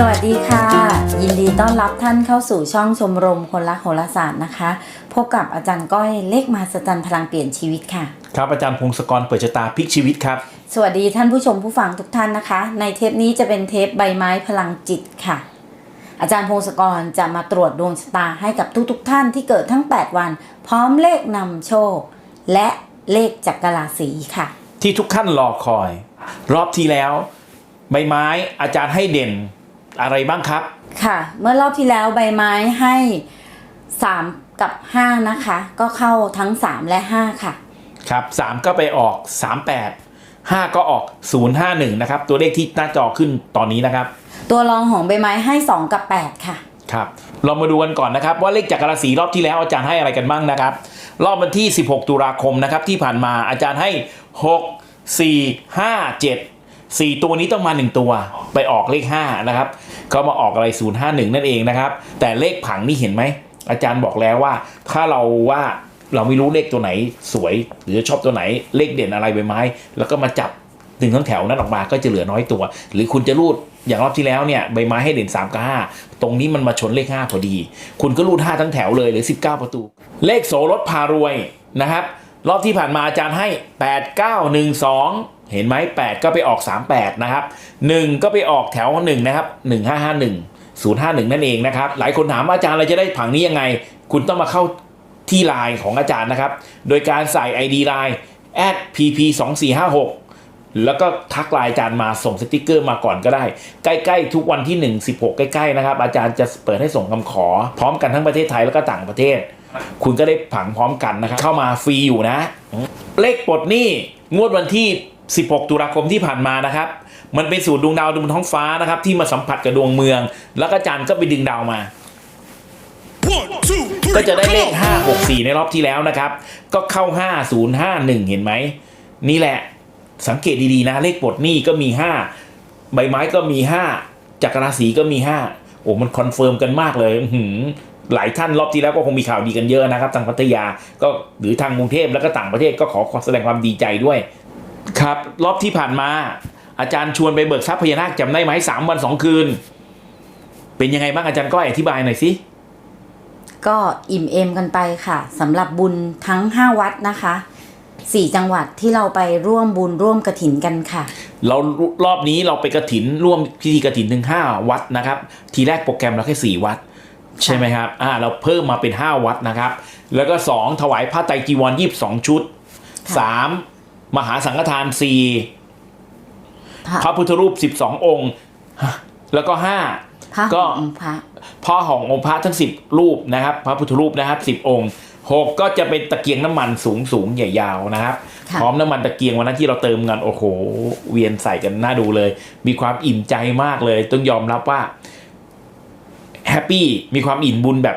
สวัสดีค่ะ ยินดีต้อนรับท่านเข้าสู่ช่องชมรมคนรักโหราศาสตร์นะคะ พบกับอาจารย์ก้อยเลขมาสจันพลังเปลี่ยนชีวิตค่ะ ครับอาจารย์พงศกรเปิดชะตาพลิกชีวิตครับ สวัสดีท่านผู้ชมผู้ฟังทุกท่านนะคะ ในเทปนี้จะเป็นเทปใบไม้พลังจิตค่ะ อาจารย์พงศกรจะมาตรวจดวงชะตาให้กับทุกๆทท่านที่เกิดทั้ง 8 วัน พร้อมเลขนำโชค และเลขจักรราศีค่ะ ที่ทุกท่านรอคอย รอบที่แล้ว ใบไม้อาจารย์ให้เด่น อะไรบ้างครับ ค่ะ เมื่อรอบที่แล้วใบไม้ให้ 3 กับ 5 นะคะ ก็เข้าทั้ง 3 และ 5 ค่ะ ครับ 3 ก็ไปออก 38 5 ก็ออก 051 นะครับ ตัวเลขที่หน้าจอขึ้นตอนนี้นะครับ ตัวรองของใบไม้ให้ 2 กับ 8 ค่ะ ครับ เรามาดูกันก่อนนะครับ ว่าเลขจักรราศีรอบที่แล้วอาจารย์ให้อะไรกันบ้างนะครับ รอบวันที่ 16 ตุลาคมนะครับที่ผ่านมาอาจารย์ให้ 6 4 5 7 4ตัวนี้ต้องมา1ตัวไปออกเลข5นะครับก็มาออกอะไร051นั่นเองนะครับ แต่เลขผังนี่เห็นไหม อาจารย์บอกแล้วว่า ถ้าเราว่าเราไม่รู้เลขตัวไหนสวย หรือชอบตัวไหนเลขเด่นอะไรใบไม้ แล้วก็มาจับถึงทั้งแถวนั้นออกมาก็จะเหลือน้อยตัว หรือคุณจะรูดอย่างรอบที่แล้วเนี่ยใบไม้ให้เด่น 3 กับ 5 ตรงนี้มันมาชนเลข 5 พอดี คุณก็รูด 5 ทั้งแถวเลยหรือ 19 ประตู เลขโสรถพารวยนะครับ รอบที่ผ่านมาอาจารย์ให้ 8 9 1 2 เห็นไหม8 ก็ไปออก 38 นะครับ 1 ก็ไปออกแถว 1 นะครับ 1551 051 นั่นเองนะครับ หลายคนถามอาจารย์เราจะได้ผังนี้ยังไง คุณต้องมาเข้าที่ไลน์ของอาจารย์นะครับ โดยการใส่ ID ไลน์ pp 2 4 5 6 แล้วก็ทักไลน์อาจารย์มาส่งสติกเกอร์มาก่อนก็ได้ ใกล้ๆ ทุกวันที่ 1 16 ใกล้ๆนะครับ อาจารย์จะเปิดให้ส่งคำขอ พร้อมกันทั้งประเทศไทยแล้วก็ต่างประเทศ คุณก็ได้ผังพร้อมกันนะครับ เข้ามาฟรีอยู่นะ เลขปลดหนี้งวดวันที่ 16 ตุลาคมที่ผ่านมานะครับ มันเป็นสูตรดวงดาวบนท้องฟ้านะครับ ที่มาสัมผัสกับดวงเมือง แล้วก็อาจารย์ก็ไปดึงดาวมา One, two, three, ก็จะได้เลข come on. 5 6 4 ในรอบที่แล้วนะครับ ก็เข้า 5 0 5 1 เห็นไหม นี่แหละสังเกตดีๆนะ เลขปลดหนี้ก็มี 5 ใบไม้ก็มี 5จักรราศีก็มี 5 โอ้มันคอนเฟิร์มกันมากเลยอื้อหือหลายท่านรอบที่แล้วก็คงมีข่าวดีกันเยอะนะครับ ทางพัทยาก็หรือทางกรุงเทพแล้วก็ต่างประเทศก็ขอขอแสดงความดีใจด้วย ครับรอบที่ผ่านมา อาจารย์ชวนไปเบิกทรัพย์พญานาคจำได้ไหมสามวันสองคืน เป็นยังไงบ้างอาจารย์ก็อธิบายหน่อยสิก็อิ่มเอมกันไปค่ะสำหรับบุญทั้ง 5 วัดนะคะ4จังหวัดที่เราไปร่วมบุญร่วมกระถินกันค่ะ เรารอบนี้เราไปกระถินร่วมพิธีกระถินถึง5วัดนะครับ ทีแรกโปรแกรมเราแค่4วัด ใช่ไหมครับอ่าเราเพิ่มมาเป็น5วัดนะครับ แล้วก็2ถวายผ้าไตรจีวร22ชุดค่ะ3 มหาสังฆทาน4พระพระพุทธรูป12องค์ แล้วก็5พระก็ของค์พระพ่อขององค์พระทั้ง10รูปนะครับ พระพุทธรูปนะครับ10องค์6ก็จะเป็นตะเกียงน้ำมันสูงสูงใหญ่ยาวนะครับค่ะพร้อมน้ำมันตะเกียงวันนั้นที่เราเติมกันโอ้โห เวียนใส่กันน่าดูเลย มีความอิ่มใจมากเลย ต้องยอมรับว่าแฮปปี้มีความอิ่มบุญแบบ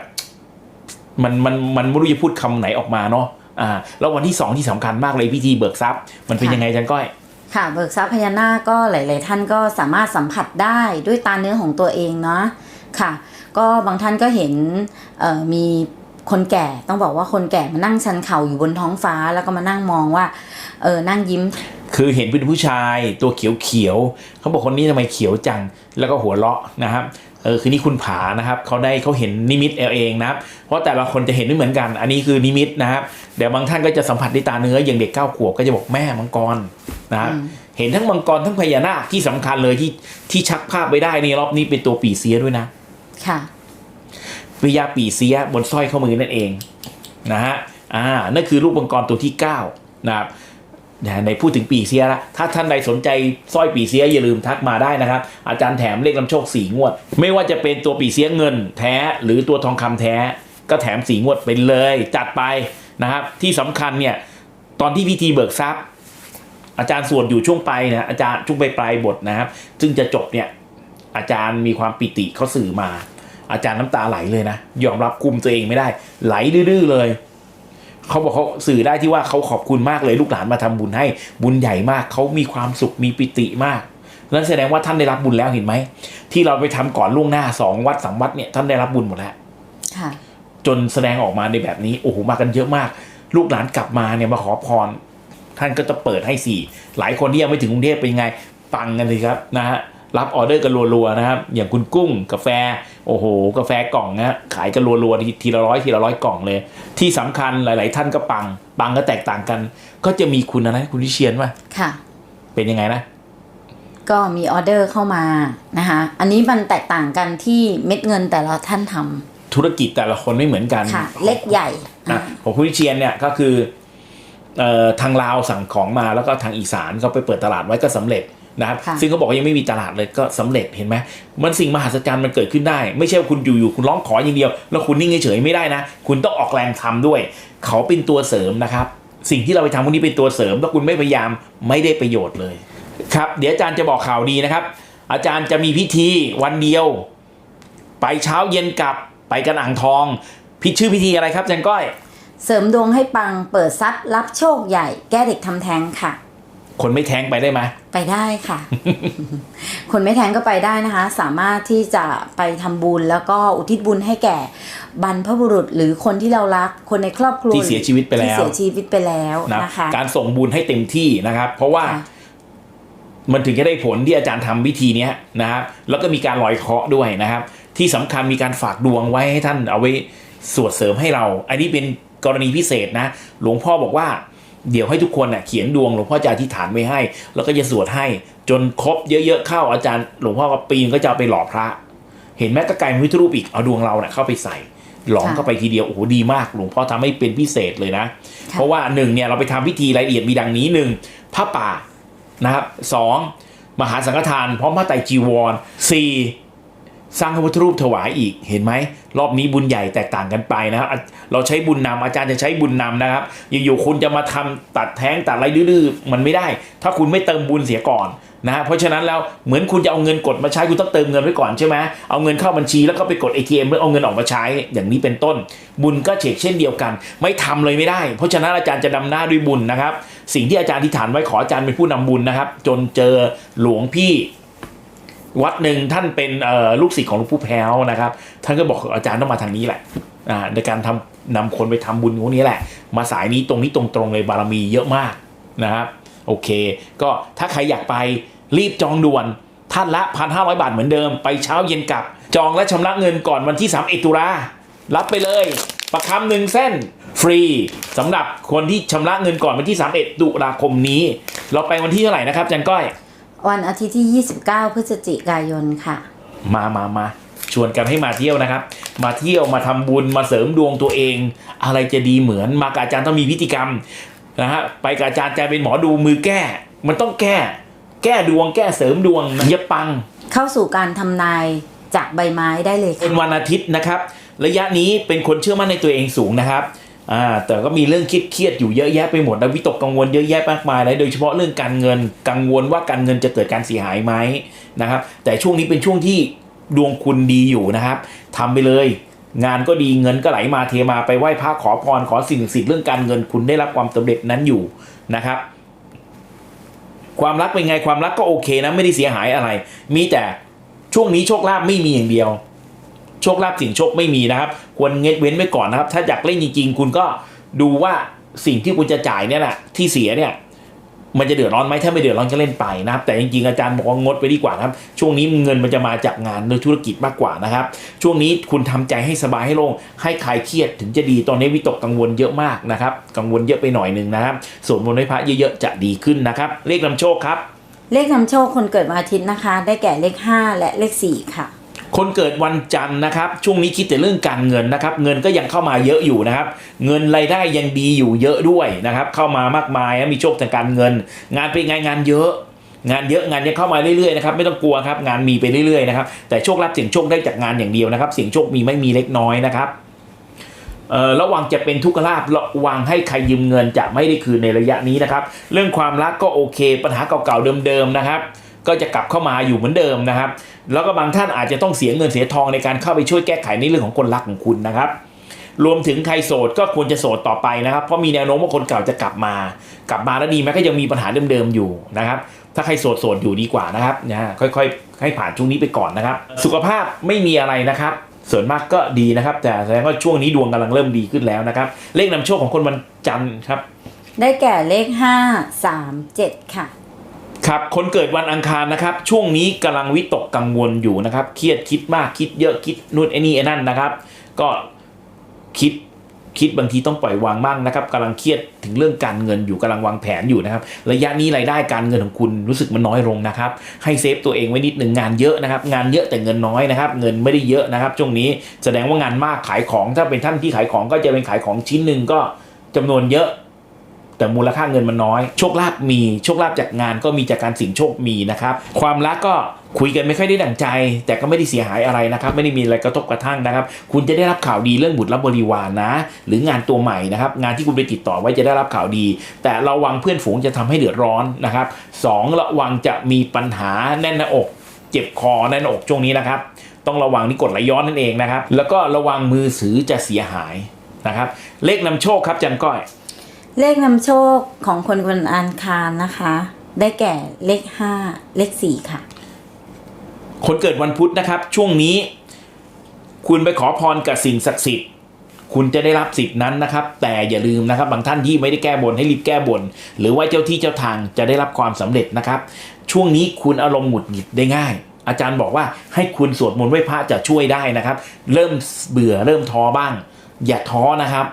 มันมันมันไม่รู้จะพูดคำไหนออกมาเนาะ อ่าแล้ววันที่สองที่สำคัญมากเลยพิธีเบิกทรัพย์มันเป็นยังไงอาจันก้อย ค่ะ เบิกทรัพย์พญานาคก็หลาย ๆ ท่านก็สามารถสัมผัสได้ด้วยตาเนื้อของตัวเองเนาะค่ะ ก็บางท่านก็เห็นเอ่อมีคนแก่ต้องบอกว่าคนแก่มานั่งชันเข่าอยู่บนท้องฟ้าแล้วก็มานั่งมองว่าเออนั่งยิ้ม คือเห็นเป็นผู้ชายตัวเขียวเขียวๆเขาบอกคนนี้ทำไมเขียวจังแล้วก็หัวเราะนะครับ เออคือนี่คุณผานะครับเขาได้เขาเห็นนิมิตเอาเองนะครับ เพราะแต่ละคนจะเห็นไม่เหมือนกัน อันนี้คือนิมิตนะครับเดี๋ยวบางท่านก็จะสัมผัสด้วยตาเนื้ออย่างเด็กเก้าขวบก็จะบอกแม่มังกรนะครับอืมเห็นทั้งมังกรทั้งพญานาคที่สำคัญเลยที่ที่ชักภาพไว้ได้ในรอบนี้เป็นตัวปีเสียด้วยนะ ค่ะพญาปีเสียบนสร้อยข้อมือนั่นเองนะฮะอ่านั่นคือรูปมังกรตัวที่9นะครับ นะในพูดถึงปีเสียละถ้าท่านใดสนใจสร้อยปีเสียอย่าลืมทักมาได้นะครับ อาจารย์แถมเลขนำโชคสีงวด ไม่ว่าจะเป็นตัวปีเสียเงินแท้ หรือตัวทองคำแท้ ก็แถมสีงวดไปเลย จัดไปนะครับ ที่สำคัญเนี่ยตอนที่พิธีเบิกทรัพย์ อาจารย์สวดอยู่ช่วงปลายนะอาจารย์ช่วงปลายปลายบทนะครับ ซึ่งจะจบเนี่ยอาจารย์มีความปิติเขาสื่อมา อาจารย์น้ำตาไหลเลยนะยอมรับคุมตัวเองไม่ได้ ไหลดื้อเลย เขาบอกเขาสื่อได้ที่ว่าเขาขอบคุณมากเลยลูกหลานมาทำบุญให้บุญใหญ่มากเขามีความสุขมีปิติมากนั่นแสดงว่าท่านได้รับบุญแล้วเห็นไหม ที่เราไปทำก่อนล่วงหน้าสองวัดสามวัดเนี่ยท่านได้รับบุญหมดแล้วค่ะจนแสดงออกมาในแบบนี้โอ้โหมากันเยอะมาก ลูกหลานกลับมาเนี่ยมาขอพร ท่านก็จะเปิดให้สี่หลายคนที่ยังไม่ถึงกรุงเทพเป็นยังไงปังกันเลยครับนะฮะรับออเดอร์กันรัวๆนะครับ อย่างคุณกุ้งกาแฟ โอ้โห กาแฟกล่องนะฮะขายกันรัวๆทีทีละร้อยทีละร้อยกล่องเลย ที่สำคัญหลาย ๆ ท่านก็ปัง ปังก็แตกต่างกัน ก็จะมีคุณอะไรคุณวิเชียนว่าค่ะ เป็นยังไงนะ ก็มีออเดอร์เข้ามานะคะอันนี้มันแตกต่างกันที่เม็ดเงินแต่ละท่านทำธุรกิจแต่ละคนไม่เหมือนกันค่ะเล็กใหญ่นะอะของคุณวิเชียนเนี่ยก็คือเอ่อทางลาวสั่งของมาแล้วก็ทางอีสานก็ไปเปิดตลาดไว้ก็สำเร็จ นะครับค่ะซึ่งเขาบอกว่ายังไม่มีตลาดเลยก็สำเร็จเห็นไหมมันสิ่งมหัศจรรย์มันเกิดขึ้นได้ ไม่ใช่ว่าคุณอยู่ๆคุณร้องขออย่างเดียว แล้วคุณนิ่งเฉยๆไม่ได้นะ คุณต้องออกแรงทำด้วย เขาเป็นตัวเสริมนะครับ สิ่งที่เราไปทำพวกนี้เป็นตัวเสริมถ้าคุณไม่พยายามไม่ได้ประโยชน์เลยครับ เดี๋ยวอาจารย์จะบอกข่าวดีนะครับ อาจารย์จะมีพิธีวันเดียว ไปเช้าเย็นกลับไปกันอ่างทองพิชื่อพิธีอะไรครับอาจารย์ก้อย เสริมดวงให้ปังเปิดทรัพย์รับโชคใหญ่แก้เด็กทำแท้งค่ะ คนไม่แท้งไปได้ไหมไปได้ค่ะ คนไม่แท้งก็ไปได้นะคะ สามารถที่จะไปทำบุญแล้วก็อุทิศบุญให้แก่บรรพบุรุษหรือคนที่เรารักคนในครอบครัวที่เสียชีวิตไปแล้วที่เสียชีวิตไปแล้วนะนะคะ การส่งบุญให้เต็มที่นะครับ เพราะว่าค่ะมันถึงจะได้ผลที่อาจารย์ทำวิธีเนี้ยนะครับแล้วก็มีการลอยเคราะห์ด้วยนะครับ ที่สำคัญมีการฝากดวงไว้ให้ท่านเอาไว้สวดเสริมให้เรา อันนี้เป็นกรณีพิเศษนะ หลวงพ่อบอกว่า เดี๋ยวให้ทุกคนน่ะเขียนดวงหลวงพ่อจะอธิษฐานไว้ให้ แล้วก็จะสวดให้จนครบเยอะๆเข้าอาจารย์ หลวงพ่อก็ปีนก็จะเอาไปหล่อพระ เห็นไหมก็กลายเป็นพุทธรูปอีกเอาดวงเราเนี่ยเข้าไปใส่หลอมค่ะเข้าไปทีเดียวโอ้โหดีมาก หลวงพ่อทำให้เป็นพิเศษเลยนะค่ะเพราะว่าหนึ่งเนี่ยเราไปทำพิธีรายละเอียดมีดังนี้หนึ่งผ้าป่านะครับสองมหาสังฆทานพร้อมผ้าไตรจีวรสี่ สร้างพระพุทธรูปถวายอีกเห็นไหมรอบนี้บุญใหญ่แตกต่างกันไปนะครับ เราใช้บุญนำอาจารย์จะใช้บุญนำนะครับ อยู่ๆคุณจะมาทำตัดแท้งตัดอะไรดื้อๆมันไม่ได้ ถ้าคุณไม่เติมบุญเสียก่อนนะเพราะฉะนั้นแล้วเหมือนคุณจะเอาเงินกดมาใช้คุณต้องเติมเงินไว้ก่อนใช่ไหมเอาเงินเข้าบัญชีแล้วก็ไปกด ATM เพื่อเอาเงินออกมาใช้อย่างนี้เป็นต้น บุญก็เฉกเช่นเดียวกัน ไม่ทำเลยไม่ได้ เพราะฉะนั้นอาจารย์จะนำหน้าด้วยบุญนะครับ สิ่งที่อาจารย์ที่ฐานไว้ขออาจารย์เป็นผู้นำบุญนะครับ จนเจอหลวงพี่ วัดหนึ่งท่านเป็นลูกศิษย์ของหลวงปู่แพ้วนะครับ ท่านก็บอกอาจารย์ต้องมาทางนี้แหละในการทำนำคนไปทำบุญพวกนี้แหละ มาสายนี้ตรงนี้ตรงๆเลยบารมีเยอะมากนะครับโอเค ก็ถ้าใครอยากไปรีบจองด่วนท่านละ 1,500 บาทเหมือนเดิม ไปเช้าเย็นกลับ จองและชำระเงินก่อนวันที่3เอตุลารับไปเลย ประคำหนึ่งเส้น ฟรีสำหรับคนที่ชำระเงินก่อนวันที่3เอตุลาคมนี้ เราไปวันที่เท่าไหร่นะครับจันก้อย วันอาทิตย์ที่ 29 พฤศจิกายนค่ะ มามามาชวนกันให้มาเที่ยวนะครับ มาเที่ยวมาทำบุญมาเสริมดวงตัวเอง อะไรจะดีเหมือนมากับอาจารย์ต้องมีพิธีกรรมนะฮะไปกับอาจารย์จะเป็นหมอดูมือแก้ มันต้องแก้ แก้ดวงแก้เสริมดวงนะอย่าปัง เข้าสู่การทำนายจากใบไม้ได้เลยเป็ค่ะนวันอาทิตย์นะครับ ระยะนี้เป็นคนเชื่อมั่นในตัวเองสูงนะครับ อ่าแต่ก็มีเรื่องเครียดๆอยู่เยอะแยะไปหมดนะวิตกกังวลเยอะแยะมากมายเลยโดยเฉพาะเรื่องการเงินกังวลว่าการเงินจะเกิดการเสียหายไหมนะครับแต่ช่วงนี้เป็นช่วงที่ดวงคุณดีอยู่นะครับทำไปเลย งานก็ดีเงินก็ไหลมาเทมาไปไหว้พระขอพรขอสิ่งศักดิ์สิทธิ์เรื่องการเงินคุณได้รับความสำเร็จนั้นอยู่นะครับ ความรักเป็นไงความรักก็โอเคนะไม่ได้เสียหายอะไร มีแต่ช่วงนี้โชคลาภไม่มีอย่างเดียว โชคลาภสิ่งโชคไม่มีนะครับ ควรเง้นเว้นไว้ก่อนนะครับ ถ้าอยากเล่นจริงๆ คุณก็ดูว่าสิ่งที่คุณจะจ่ายเนี่ยแหละที่เสียเนี่ยมันจะเดือดร้อนไหมถ้าไม่เดือดร้อนก็เล่นไปนะครับ แต่จริงๆอาจารย์บอกว่างดไปดีกว่านะครับ ช่วงนี้เงินมันจะมาจากงานหรือธุรกิจมากกว่านะครับ ช่วงนี้คุณทำใจให้สบายให้โล่งให้คลายเครียดถึงจะดีตอนนี้วิตกกังวลเยอะมากนะครับ กังวลเยอะไปหน่อยหนึ่งนะครับสวดมนต์ให้พระเยอะๆจะดีขึ้นนะครับเลขนำโชคครับ เลขนำโชคคนเกิดวันอาทิตย์นะคะ ได้แก่เลข 5 และเลข4ค่ะ คนเกิดวันจันทร์นะครับช่วงนี้คิดแต่เรื่องการเงินนะครับ เงินก็ยังเข้ามาเยอะอยู่นะครับ เงินรายได้ยังดีอยู่เยอะด้วยนะครับ เข้ามามากมายมีโชคทางการเงิน งานเป็นไงงานเยอะงานเยอะงานยังเข้ามาเรื่อยๆนะครับไม่ต้องกลัวครับงานมีไปเรื่อยๆนะครับแต่โชคลาภเสี่ยงโชคได้จากงานอย่างเดียวนะครับ เสี่ยงโชคมีไม่มีเล็กน้อยนะครับระวังจะเป็นทุกขลาภระวังให้ใครยืมเงินจะไม่ได้คืนในระยะนี้นะครับ เรื่องความรักก็โอเค ปัญหาเก่าๆเดิมๆนะครับ ก็จะกลับเข้ามาอยู่เหมือนเดิมนะครับ แล้วก็บางท่านอาจจะต้องเสียเงินเสียทองในการเข้าไปช่วยแก้ไขในเรื่องของคนรักของคุณนะครับรวมถึงใครโสดก็ควรจะโสดต่อไปนะครับ เพราะมีแนวโน้มว่าคนเก่าจะกลับมา กลับมาแล้วดีไหมก็ยังมีปัญหาเดิมๆอยู่นะครับ ถ้าใครโสดโสดอยู่ดีกว่านะครับนะค่อยๆ ให้ผ่านช่วงนี้ไปก่อนนะครับ สุขภาพไม่มีอะไรนะครับ ส่วนมากก็ดีนะครับ แต่แสดงว่าช่วงนี้ดวงกำลังเริ่มดีขึ้นแล้วนะครับ เลขนำโชคของคนวันจันทร์ครับ ได้แก่เลข 5 3 7 ค่ะ ครับคนเกิดวันอังคารนะครับ ช่วงนี้กำลังวิตกกังวลอยู่นะครับ เครียดคิดมากคิดเยอะคิดนู่นไอ้นี่ไอ้นั่นนะครับ ก็คิดคิดบางทีต้องปล่อยวางบ้างนะครับกำลังเครียดถึงเรื่องการเงินอยู่กำลังวางแผนอยู่นะครับ ระยะนี้รายได้การเงินของคุณรู้สึกมันน้อยลงนะครับ ให้เซฟตัวเองไว้นิดหนึ่งงานเยอะนะครับ งานเยอะแต่เงินน้อยนะครับ เงินไม่ได้เยอะนะครับ ช่วงนี้แสดงว่างานมากขายของถ้าเป็นท่านที่ขายของก็จะเป็นขายของชิ้นหนึ่งก็จำนวนเยอะ แต่มูลค่าเงินมันน้อย โชคลาภมี โชคลาภจากงานก็มีจากการสิ่งโชคมีนะครับ ความรักก็คุยกันไม่ค่อยได้ดั่งใจ แต่ก็ไม่ได้เสียหายอะไรนะครับ ไม่ได้มีอะไรกระทบกระทั่งนะครับ คุณจะได้รับข่าวดีเรื่องบุตรรับบริวารนะ หรืองานตัวใหม่นะครับ งานที่คุณไปติดต่อไว้จะได้รับข่าวดี แต่ระวังเพื่อนฝูงจะทำให้เดือดร้อนนะครับสองระวังจะมีปัญหาแน่นหน้าอก เจ็บคอแน่นหน้าอกช่วงนี้นะครับ ต้องระวังนี่กดไหลย้อนนั่นเองนะครับ แล้วก็ระวังมือถือจะเสียหายนะครับ เลขนำโชคครับจันก้อย เลขนำโชคของคนวันอังคารนะคะ ได้แก่เลขห้าเลขสี่ค่ะ คนเกิดวันพุธนะครับ ช่วงนี้ คุณไปขอพรกับสิ่งศักดิ์สิทธิ์ คุณจะได้รับสิทธินั้นนะครับ แต่อย่าลืมนะครับ บางท่านที่ไม่ได้แก้บนให้รีบแก้บน หรือว่าเจ้าที่เจ้าทางจะได้รับความสำเร็จนะครับ ช่วงนี้คุณอารมณ์หงุดหงิดได้ง่ายอาจารย์บอกว่าให้คุณสวดมนต์ไหว้พระจะช่วยได้นะครับ เริ่มเบื่อเริ่มท้อบ้าง อย่าท้อนะครับ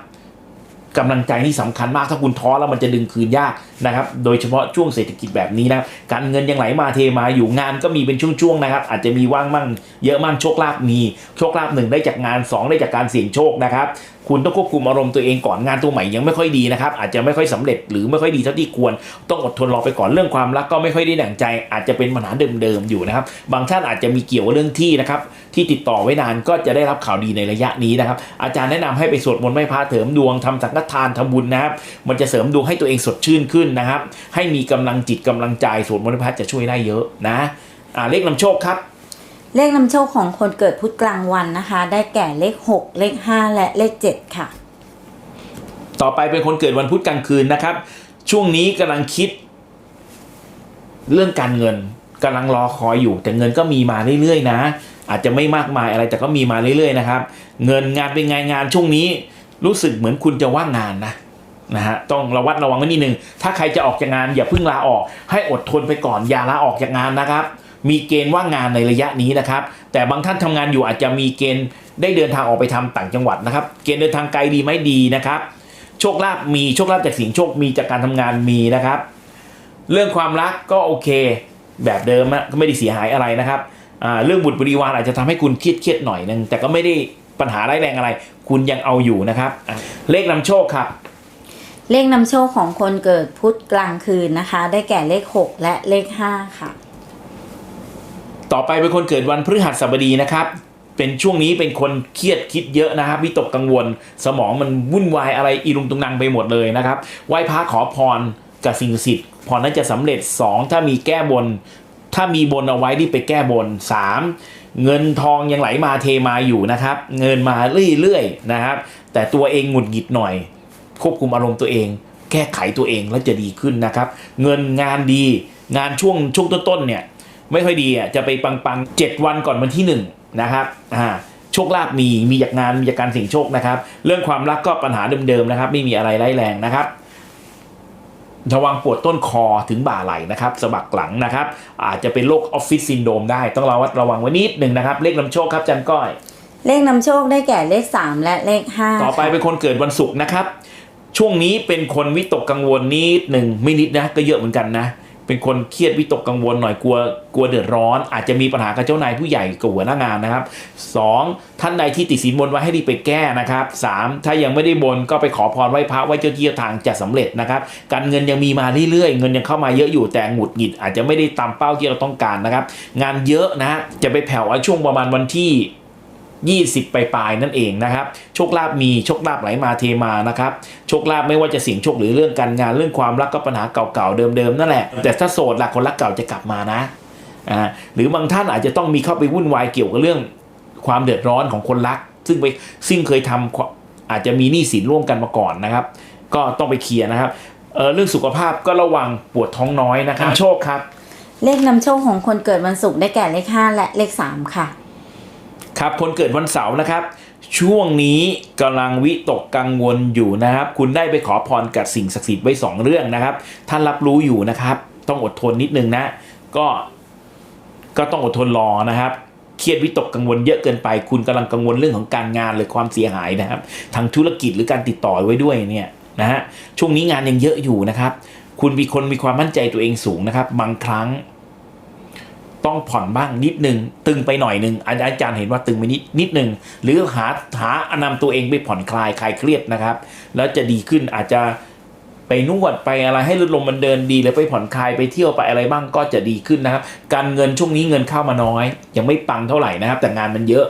กำลังใจที่สำคัญมากถ้าคุณท้อแล้วมันจะดึงคืนยากนะครับ โดยเฉพาะช่วงเศรษฐกิจแบบนี้นะการเงินยังไหลมาเทมาอยู่งานก็มีเป็นช่วงๆนะครับ อาจจะมีว่างมั่งเยอะมั่งโชคลาภมีโชคลาภหนึ่งได้จากงานสองได้จากการเสี่ยงโชคนะครับคุณต้องควบคุมอารมณ์ตัวเองก่อนงานตัวใหม่ยังไม่ค่อยดีนะครับ อาจจะไม่ค่อยสำเร็จหรือไม่ค่อยดีเท่าที่ควร ต้องอดทนรอไปก่อนเรื่องความรักก็ไม่ค่อยได้ดั่งใจ อาจจะเป็นปัญหาเดิมๆอยู่นะครับ บางท่านอาจจะมีเกี่ยวเรื่องที่นะครับ ที่ติดต่อไว้นานก็จะได้รับข่าวดีในระยะนี้นะครับ อาจารย์แนะนำให้ไปสวดมนต์ไหว้พระเสริมดวงทำสังฆทานทำบุญนะครับ มันจะเสริมดวงให้ตัวเองสดชื่นขึ้นนะครับ ให้มีกำลังจิตกำลังใจสวดมนต์ไหว้พระจะช่วยได้เยอะนะอ่าเลขนำโชคครับ เลขนำโชคของคนเกิดพุธกลางวันนะคะ ได้แก่เลขหกเลขห้าและเลขเจ็ดค่ะ ต่อไปเป็นคนเกิดวันพุธกลางคืนนะครับ ช่วงนี้กำลังคิด เรื่องการเงินกำลังรอคอยอยู่แต่เงินก็มีมาเรื่อยๆนะ อาจจะไม่มากมายอะไรแต่ก็มีมาเรื่อยๆนะครับ เงินงานเป็นไงงานช่วงนี้ รู้สึกเหมือนคุณจะว่างงานนะนะฮะต้องระวัดระวังไว้นิดนึง ถ้าใครจะออกจากงานอย่าเพิ่งลาออก ให้อดทนไปก่อนอย่าลาออกจากงานนะครับ มีเกณฑ์ว่างงานในระยะนี้นะครับ แต่บางท่านทำงานอยู่อาจจะมีเกณฑ์ได้เดินทางออกไปทำต่างจังหวัดนะครับ เกณฑ์เดินทางไกลดีไหมดีนะครับ โชคลาภมีโชคลาภจากสิ่งโชคมีจากการทำงานมีนะครับ เรื่องความรักก็โอเค แบบเดิมนะก็ไม่ได้เสียหายอะไรนะครับ เรื่องบุตรบริวารอาจจะทำให้คุณเครียดเครียดๆหน่อยนึงแต่ก็ไม่ได้ปัญหาร้ายแรงอะไร คุณยังเอาอยู่นะครับอะเลขนำโชคครับเลขนำโชคของคนเกิดพุธกลางคืนนะคะ ได้แก่เลขหกและเลขห้าค่ะ ต่อไปเป็นคนเกิดวันพฤหัสบดีนะครับ เป็นช่วงนี้เป็นคนเครียดคิดเยอะนะครับวิตกกังวล สมองมันวุ่นวายอะไรอีลุงตุงนังไปหมดเลยนะครับไหว้พระขอพรกับสิ่งศักดิ์สิทธิ์พรนั้นจะสำเร็จ 2 ถ้ามีแก้บน ถ้ามีบนเอาไว้ที่ไปแก้บน 3 เงินทองยังไหลมาเทมาอยู่นะครับ เงินมาเรื่อยๆนะครับ แต่ตัวเองหงุดหงิดหน่อย ควบคุมอารมณ์ตัวเอง แก้ไขตัวเองแล้วจะดีขึ้นนะครับ เงินงานดีงานช่วงช่วงต้นๆเนี่ยไม่ค่อยดีอะจะไปปังๆเจ็ดวันก่อนวันที่หนึ่งนะครับอ่าโชคลาภมีมีจากงานมีจากการเสี่ยงโชคนะครับ เรื่องความรักก็ปัญหาเดิมๆนะครับ ไม่มีอะไรร้ายแรงนะครับ ระวังปวดต้นคอถึงบ่าไหล่นะครับสะบักหลังนะครับ อาจจะเป็นโรคออฟฟิศซินโดรมได้ ต้องระวัดระวังไว้นิดหนึ่งนะครับ เลขนำโชคครับจันก้อย เลขนำโชคได้แก่เลขสามและเลขห้าต่อไปเป็นคนเกิดวันศุกร์นะครับ ช่วงนี้เป็นคนวิตกกังวลนิดหนึ่งไม่นิดนะก็เยอะเหมือนกันนะ เป็นคนเครียดวิตกกังวลหน่อยกลัวกลัวเดือดร้อน อาจจะมีปัญหากับเจ้านายผู้ใหญ่กับหัวหน้างานนะครับสองท่านใดที่ติดสินบนไว้ให้รีบไปแก้นะครับสามถ้ายังไม่ได้บนก็ไปขอพรไหว้พระไหว้เจ้าที่ทางจะสำเร็จนะครับ การเงินยังมีมาเรื่อยๆ เงินยังเข้ามาเยอะอยู่แต่หงุดหงิดอาจจะไม่ได้ตามเป้าที่เราต้องการนะครับ งานเยอะนะจะไปแผ่วเอช่วงประมาณวันที่ 20 ปลายๆนั่นเองนะครับโชคลาภมีโชคลาภไหลมาเทมานะครับโชคลาภไม่ว่าจะเสี่ยงโชคหรือเรื่องการงานเรื่องความรักก็ปัญหาเก่าๆเดิมๆนั่นแหละแต่ถ้าโสดล่ะคนรักเก่าจะกลับมานะอ่าหรือบางท่านอาจจะต้องมีเข้าไปวุ่นวายเกี่ยวกับเรื่องความเดือดร้อนของคนรัก ซึ่งไปซึ่งเคยทำความอาจจะมีหนี้สินร่วมกันมาก่อนนะครับ ก็ต้องไปเคลียร์นะครับเออเรื่องสุขภาพก็ระวังปวดท้องน้อยนะครับโชคครับ เลขนำโชคของคนเกิดวันศุกร์ได้แก่เลขห้าและเลขสามค่ะ ครับคนเกิดวันเสาร์นะครับ ช่วงนี้กำลังวิตกกังวลอยู่นะครับ คุณได้ไปขอพรกับสิ่งศักดิ์สิทธิ์ไว้สองเรื่องนะครับ ท่านรับรู้อยู่นะครับ ต้องอดทนนิดนึงนะ ก็ก็ต้องอดทนรอนะครับเครียดวิตกกังวลเยอะเกินไป คุณกำลังกังวลเรื่องของการงานหรือความเสียหายนะครับ ทางธุรกิจหรือการติดต่อไว้ด้วยเนี่ยนะฮะช่วงนี้งานยังเยอะอยู่นะครับ คุณมีคนมีความมั่นใจตัวเองสูงนะครับ บางครั้ง ต้องผ่อนบ้างนิดนึง ตึงไปหน่อยนึงอาจารย์เห็นว่าตึงไปนิดนิดนึง หรือหาหาอนำตัวเองไปผ่อนคลายคลายเครียดนะครับ แล้วจะดีขึ้นอาจจะไปนวดไปอะไรให้ลดลมมันเดินดีแล้วไปผ่อนคลายไปเที่ยวไปอะไรบ้างก็จะดีขึ้นนะครับ การเงินช่วงนี้เงินเข้ามาน้อย ยังไม่ปังเท่าไหร่นะครับ แต่งานมันเยอะ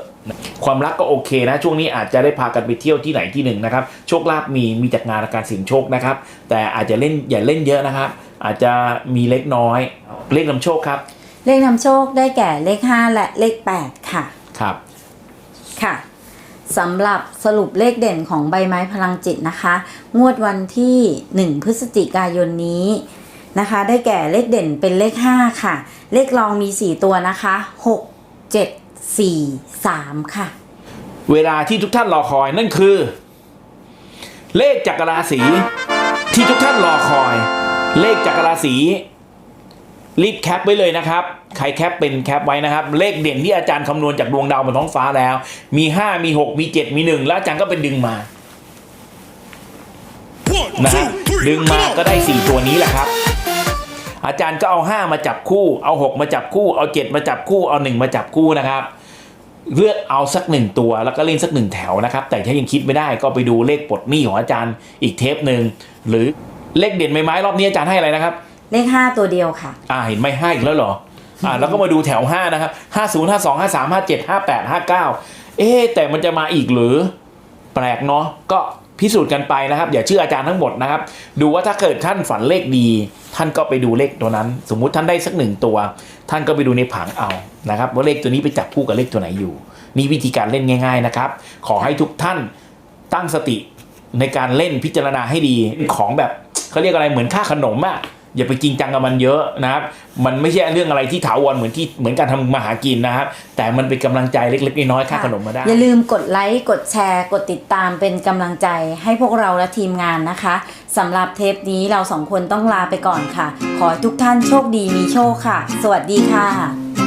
ความรักก็โอเคนะ ช่วงนี้อาจจะได้พากันไปเที่ยวที่ไหนที่หนึ่งนะครับ โชคลาภมีมีจากงานการเสี่ยงโชคนะครับ แต่อาจจะเล่นอย่าเล่นเยอะนะครับ อาจจะมีเล็กน้อยเลขนำโชคครับ เลขนำโชคได้แก่เลข 5 และเลข 8 ค่ะ ครับ ค่ะสำหรับสรุปเลขเด่นของใบไม้พลังจิตนะคะ งวดวันที่ 1 พฤศจิกายนนี้นะคะ ได้แก่เลขเด่นเป็นเลข 5 ค่ะ เลขรองมี 4 ตัวนะคะ 6 7 4 3 ค่ะ เวลาที่ทุกท่านรอคอยนั่นคือ เลขจักรราศีที่ทุกท่านรอคอย เลขจักรราศีรีบแคปไว้เลยนะครับ ใครแคปเป็นแคปไว้นะครับ เลขเด่นที่อาจารย์คำนวณจากดวงดาวบนท้องฟ้าแล้ว มี 5 มี 6 มี 7 มี 1 แล้วอาจารย์ก็เป็นดึงมา One, นะฮะ two, three, ดึงมา come on. ก็ได้ 4 ตัวนี้แหละครับ อาจารย์ก็เอา 5 มาจับคู่ เอา 6 มาจับคู่ เอา 7 มาจับคู่ เอา 1 มาจับคู่นะครับเลือกเอาสักหนึ่งตัวแล้วก็เล่นสักหนึ่งแถวนะครับ แต่ถ้ายังคิดไม่ได้ก็ไปดูเลขปลดหนี้ของอาจารย์อีกเทปหนึ่งหรือเลขเด่นไม้ไม้รอบนี้อาจารย์ให้อะไรนะครับ เลข5ตัวเดียวค่ะ อ่าเห็นไหมห้าอีกแล้วเหรอ อ่าแล้วก็มาดูแถว 5 นะครับ 50 52 53 57 58 59 เอ๊แต่มันจะมาอีกหรือ แปลกเนาะก็พิสูจน์กันไปนะครับ อย่าเชื่ออาจารย์ทั้งหมดนะครับ ดูว่าถ้าเกิดท่านฝันเลขดี ท่านก็ไปดูเลขตัวนั้น สมมุติท่านได้สักหนึ่งตัว ท่านก็ไปดูในผังเอานะครับว่าเลขตัวนี้ไปจับคู่กับเลขตัวไหนอยู่ นี่วิธีการเล่นง่าย ๆนะครับ ขอให้ทุกท่านตั้งสติในการเล่นพิจารณาให้ดีของแบบเขาเรียกอะไรเหมือนค่าขนมอะ อย่าไปจริงจังกับมันเยอะนะครับ มันไม่ใช่เรื่องอะไรที่ถาวรเหมือนที่เหมือนการทำมาหากินนะครับ แต่มันเป็นกำลังใจเล็กๆน้อยๆค่าขนมมาได้ อย่าลืมกดไลค์กดแชร์กดติดตามเป็นกำลังใจให้พวกเราและทีมงานนะคะสำหรับเทปนี้เราสองคนต้องลาไปก่อนค่ะ ขอให้ทุกท่านโชคดีมีโชคค่ะ สวัสดีค่ะ